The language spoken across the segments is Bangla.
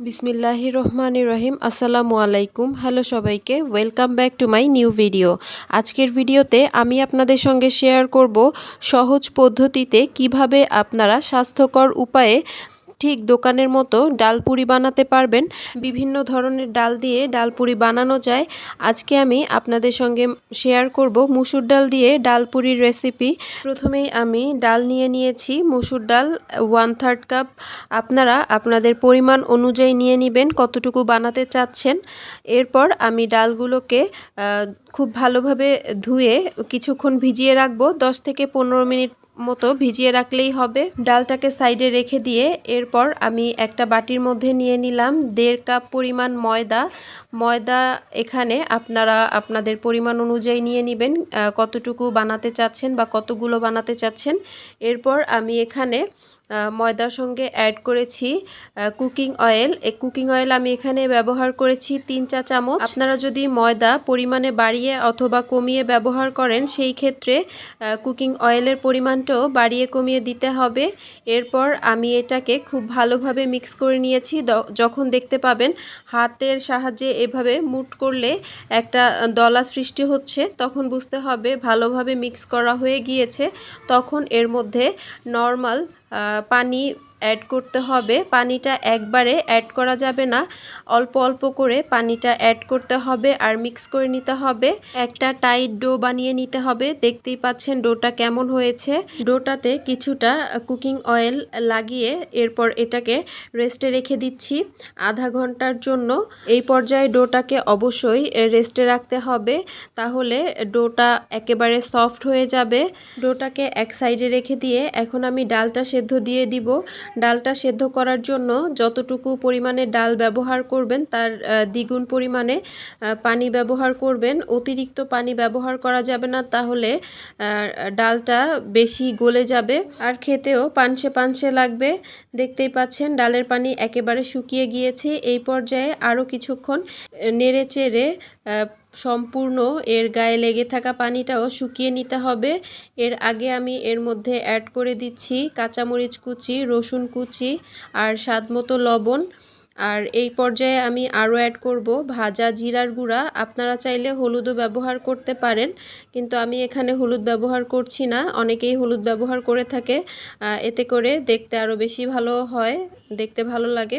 বিসমিল্লাহির রহমান রহিম, আসসালামু আলাইকুম। হ্যালো সবাইকে welcome back to my new video আজকের ভিডিওতে আমি আপনাদের সঙ্গে শেয়ার করব সহজ পদ্ধতিতে কীভাবে আপনারা স্বাস্থ্যকর উপায়ে ঠিক দোকানের মতো ডাল ডালপুরি বানাতে পারবেন। বিভিন্ন ধরনের ডাল দিয়ে ডাল ডালপুরি বানানো যায়। আজকে আমি আপনাদের সঙ্গে শেয়ার করব মুসুর ডাল দিয়ে ডাল ডালপুরির রেসিপি প্রথমেই আমি ডাল নিয়ে নিয়েছি। মুসুর ডাল ওয়ান থার্ড কাপ আপনারা আপনাদের পরিমাণ অনুযায়ী নিয়ে নেবেন কতটুকু বানাতে চাচ্ছেন। এরপর আমি ডালগুলোকে খুব ভালোভাবে ধুয়ে কিছুক্ষণ ভিজিয়ে রাখব। দশ থেকে পনেরো মিনিট মতো ভিজিয়ে রাখলেই হবে। ডালটাকে সাইডে রেখে দিয়ে এরপর আমি একটা বাটির মধ্যে নিয়ে নিলাম দেড় কাপ পরিমাণ ময়দা। ময়দা এখানে আপনারা আপনাদের পরিমাণ অনুযায়ী নিয়ে নেবেন কতটুকু বানাতে চাচ্ছেন বা কতগুলো বানাতে চাচ্ছেন। এরপর আমি এখানে ময়দার সঙ্গে অ্যাড করেছি কুকিং অয়েল এই কুকিং অয়েল আমি এখানে ব্যবহার করেছি তিন চা চামচ। আপনারা যদি ময়দা পরিমাণে বাড়িয়ে অথবা কমিয়ে ব্যবহার করেন, সেই ক্ষেত্রে কুকিং অয়েলের পরিমাণটাও বাড়িয়ে কমিয়ে দিতে হবে। এরপর আমি এটাকে খুব ভালোভাবে মিক্স করে নিয়েছি। যখন দেখতে পাবেন হাতের সাহায্যে এভাবে মুট করলে একটা দলা সৃষ্টি হচ্ছে, তখন বুঝতে হবে ভালোভাবে মিক্স করা হয়ে গিয়েছে। তখন এর মধ্যে নর্মাল পানি অ্যাড করতে হবে। পানিটা একবারে অ্যাড করা যাবে না। অল্প অল্প করে পানিটা অ্যাড করতে হবে আর মিক্স করে নিতে হবে। একটা টাইট ডো বানিয়ে নিতে হবে। দেখতেই পাচ্ছেন ডোটা কেমন হয়েছে। ডোটাতে কিছুটা কুকিং অয়েল লাগিয়ে এরপর এটাকে রেস্টে রেখে দিচ্ছি। আধা ঘণ্টার জন্য। এই পর্যায়ে ডোটাকে অবশ্যই রেস্টে রাখতে হবে। তাহলে ডোটা একেবারে সফট হয়ে যাবে। ডোটাকে এক সাইডে রেখে দিয়ে এখন আমি ডালটা সেদ্ধ দিয়ে দিব। ডালটা সেদ্ধ করার জন্য যতটুকু পরিমাণে ডাল ব্যবহার করবেন, তার দ্বিগুণ পরিমাণে পানি ব্যবহার করবেন। অতিরিক্ত পানি ব্যবহার করা যাবে না, তাহলে ডালটা বেশি গলে যাবে। আর খেতেও পানসে পানসে লাগবে। দেখতেই পাচ্ছেন, ডালের পানি একেবারে শুকিয়ে গিয়েছে। এই পর্যায়ে আরও কিছুক্ষণ নেড়ে চেড়ে সম্পূর্ণ এর গায়ে লেগে থাকা পানিটাও শুকিয়ে নিতে হবে। এর আগে আমি এর মধ্যে অ্যাড করে দিচ্ছি কাঁচামরিচ কুচি, রসুন কুচি আর স্বাদ মতো লবণ। আর এই পর্যায়ে আমি আরও অ্যাড করব ভাজা জিরার গুঁড়া। আপনারা চাইলে হলুদও ব্যবহার করতে পারেন, কিন্তু আমি এখানে হলুদ ব্যবহার করছি না। অনেকেই হলুদ ব্যবহার করে থাকে। এতে করে দেখতে আরও বেশি ভালো হয়, দেখতে ভালো লাগে।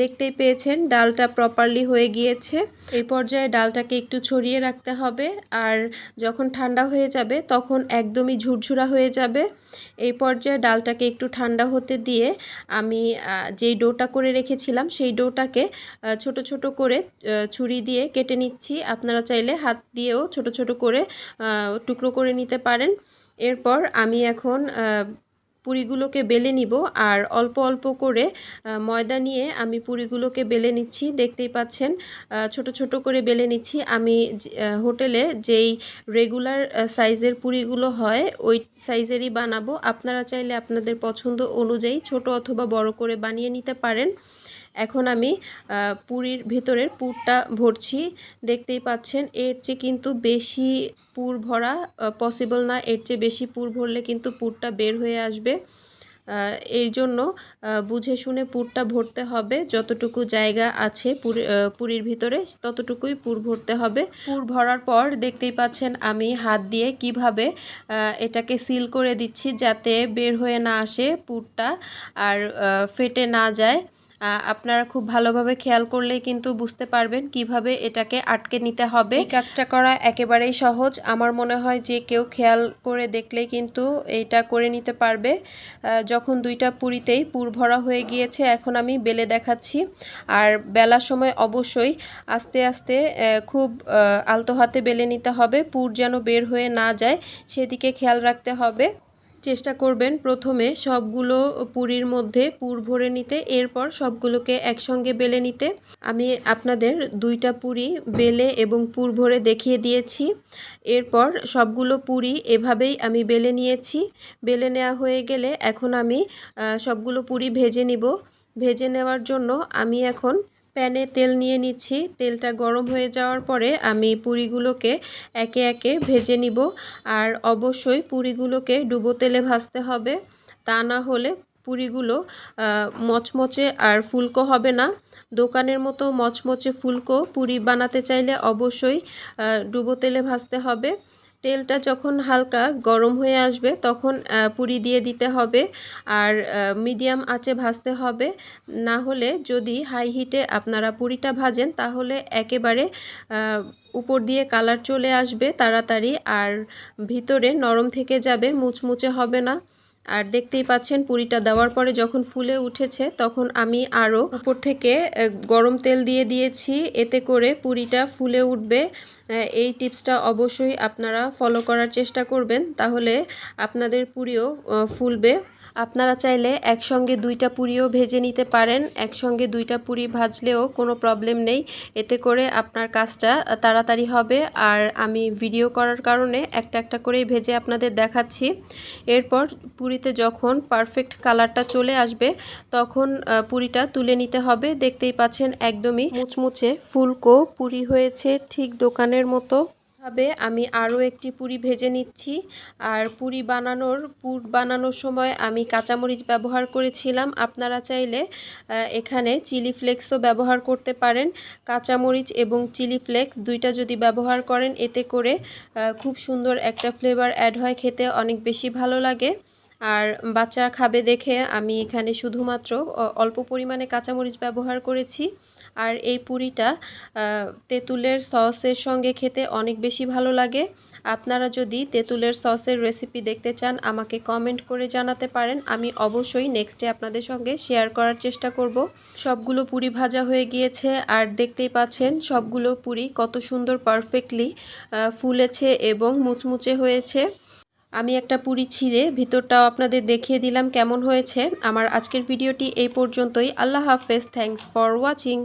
দেখতেই পেয়েছেন, ডালটা প্রপারলি হয়ে গিয়েছে। এই পর্যায়ে ডালটাকে একটু ছড়িয়ে রাখতে হবে আর যখন ঠান্ডা হয়ে যাবে তখন একদমই ঝুরঝুরা হয়ে যাবে। এই পর্যায়ে ডালটাকে একটু ঠান্ডা হতে দিয়ে আমি যেই ডোটা করে রেখেছিলাম সেই ডোটাকে ছোট ছোট করে ছুরি দিয়ে কেটে নিচ্ছি। আপনারা চাইলে হাত দিয়েও ছোট ছোট করে টুকরো করে নিতে পারেন। এরপর আমি এখন পুরিগুলোকে বেলে নিব আর অল্প অল্প করে ময়দা নিয়ে আমি পুরিগুলোকে বেলে নিচ্ছি। দেখতেই পাচ্ছেন ছোট ছোট করে বেলে নিচ্ছি। আমি হোটেলে যেই রেগুলার সাইজের পুরিগুলো হয়, ওই সাইজেরই বানাবো। আপনারা চাইলে আপনাদের পছন্দ অনুযায়ী ছোট অথবা বড় করে বানিয়ে নিতে পারেন। এখন আমি পুরীর ভেতরের পুরটা ভরছি। দেখতেই পাচ্ছেন, এর চেয়ে কিন্তু বেশি পুর ভরা পসিবল না। এর চেয়ে বেশি পুর ভরলে কিন্তু পুরটা বের হয়ে আসবে। এই জন্য বুঝে শুনে পুরটা ভরতে হবে। যতটুকু জায়গা আছে পুর পুরীর ভিতরে, ততটুকুই পুর ভরতে হবে। পুর ভরার পর দেখতেই পাচ্ছেন, আমি হাত দিয়ে কীভাবে এটাকে সিল করে দিচ্ছি যাতে বের হয়ে না আসে পুরটা, আর ফেটে না যায়। আপনারা খুব ভালোভাবে খেয়াল করলেই কিন্তু বুঝতে পারবেন কীভাবে এটাকে আটকে নিতে হবে। এই কাজটা করা একেবারেই সহজ। আমার মনে হয় যে কেউ খেয়াল করে দেখলেই কিন্তু এটা করে নিতে পারবে। যখন দুইটা পুরিতেই পুর ভরা হয়ে গিয়েছে, এখন আমি বেলে দেখাচ্ছি। আর বেলার সময় অবশ্যই আস্তে আস্তে খুব আলতো হাতে বেলে নিতে হবে। পুর যেন বের হয়ে না যায়, সেদিকে খেয়াল রাখতে হবে। চেষ্টা করবেন প্রথমে সবগুলো পুরির মধ্যে পুর ভরে নিতে, এরপর সবগুলোকে একসঙ্গে বেলে নিতে। আমি আপনাদের দুইটা পুরি বেলে এবং পুর ভরে দেখিয়ে দিয়েছি। এরপর সবগুলো পুরি এভাবেই আমি বেলে নিয়েছি। বেলে নেওয়া হয়ে গেলে এখন আমি সবগুলো পুরি ভেজে নিব। ভেজে নেওয়ার জন্য আমি এখন প্যানে তেল নিয়ে নিচ্ছি। তেলটা গরম হয়ে যাওয়ার পরে আমি পুরিগুলোকে একে একে ভেজে নিব। আর অবশ্যই পুরিগুলোকে ডুবো তেলে ভাজতে হবে। তা না হলে পুরিগুলো মচমচে আর ফুলকো হবে না। দোকানের মতো মচমচে ফুলকো পুরি বানাতে চাইলে অবশ্যই ডুবো তেলে ভাজতে হবে। তেলটা যখন হালকা গরম হয়ে আসবে, তখন পুরি দিয়ে দিতে হবে আর মিডিয়াম আঁচে ভাজতে হবে। না হলে যদি হাই হিটে আপনারা পুরিটা ভাজেন, তাহলে একেবারে উপর দিয়ে কালার চলে আসবে তাড়াতাড়ি আর ভিতরে নরম থেকে যাবে, মুচমুচে হবে না। আর দেখতেই পাচ্ছেন পুরিটা দেওয়ার পরে যখন ফুলে উঠেছে, তখন আমি আরও উপর থেকে গরম তেল দিয়ে দিয়েছি। এতে করে পুরিটা ফুলে উঠবে। এই টিপসটা অবশ্যই আপনারা ফলো করার চেষ্টা করবেন। তাহলে আপনাদের পুরিও ফুলবে। আপনারা চাইলে একসঙ্গে দুইটা পুরিও ভেজে নিতে পারেন। একসঙ্গে দুইটা পুরি ভাজলেও কোনো প্রবলেম নেই। এতে করে আপনার কাজটা তাড়াতাড়ি হবে। আর আমি ভিডিও করার কারণে একটা একটা করেই ভেজে আপনাদের দেখাচ্ছি। এরপর পুরিতে যখন পারফেক্ট কালারটা চলে আসবে, তখন পুরিটা তুলে নিতে হবে। দেখতেই পাচ্ছেন একদমই মুচমুচে ফুলকো পুরি হয়েছে ঠিক দোকানের মতো। ভাবে আমি আরও একটি পুরি ভেজে নিচ্ছি। আর পুরি বানানোর, পুর বানানোর সময় আমি কাঁচামরিচ ব্যবহার করেছিলাম। আপনারা চাইলে এখানে চিলি ফ্লেক্সও ব্যবহার করতে পারেন। কাঁচামরিচ এবং চিলি ফ্লেক্স দুইটা যদি ব্যবহার করেন, এতে করে খুব সুন্দর একটা ফ্লেভার অ্যাড হয়, খেতে অনেক বেশি ভালো লাগে। আর বাচ্চা খাবে দেখে আমি এখানে শুধুমাত্র অল্প পরিমাণে কাঁচামরিচ ব্যবহার করেছি। আর এই পুরিটা তেঁতুলের সসের সঙ্গে খেতে অনেক বেশি ভালো লাগে। আপনারা যদি তেঁতুলের সসের রেসিপি দেখতে চান, আমাকে কমেন্ট করে জানাতে পারেন। আমি অবশ্যই নেক্সটে আপনাদের সঙ্গে শেয়ার করার চেষ্টা করব। সবগুলো পুরি ভাজা হয়ে গিয়েছে আর দেখতেই পাচ্ছেন সবগুলো পুরি কত সুন্দর পারফেক্টলি ফুলেছে এবং মুচমুচে হয়েছে। আমি একটা পুরি ছিঁড়ে ভিতরটাও আপনাদের দেখিয়ে দিলাম কেমন হয়েছে। আমার আজকের ভিডিওটি এই পর্যন্তই। আল্লাহ হাফেজ। Thanks for watching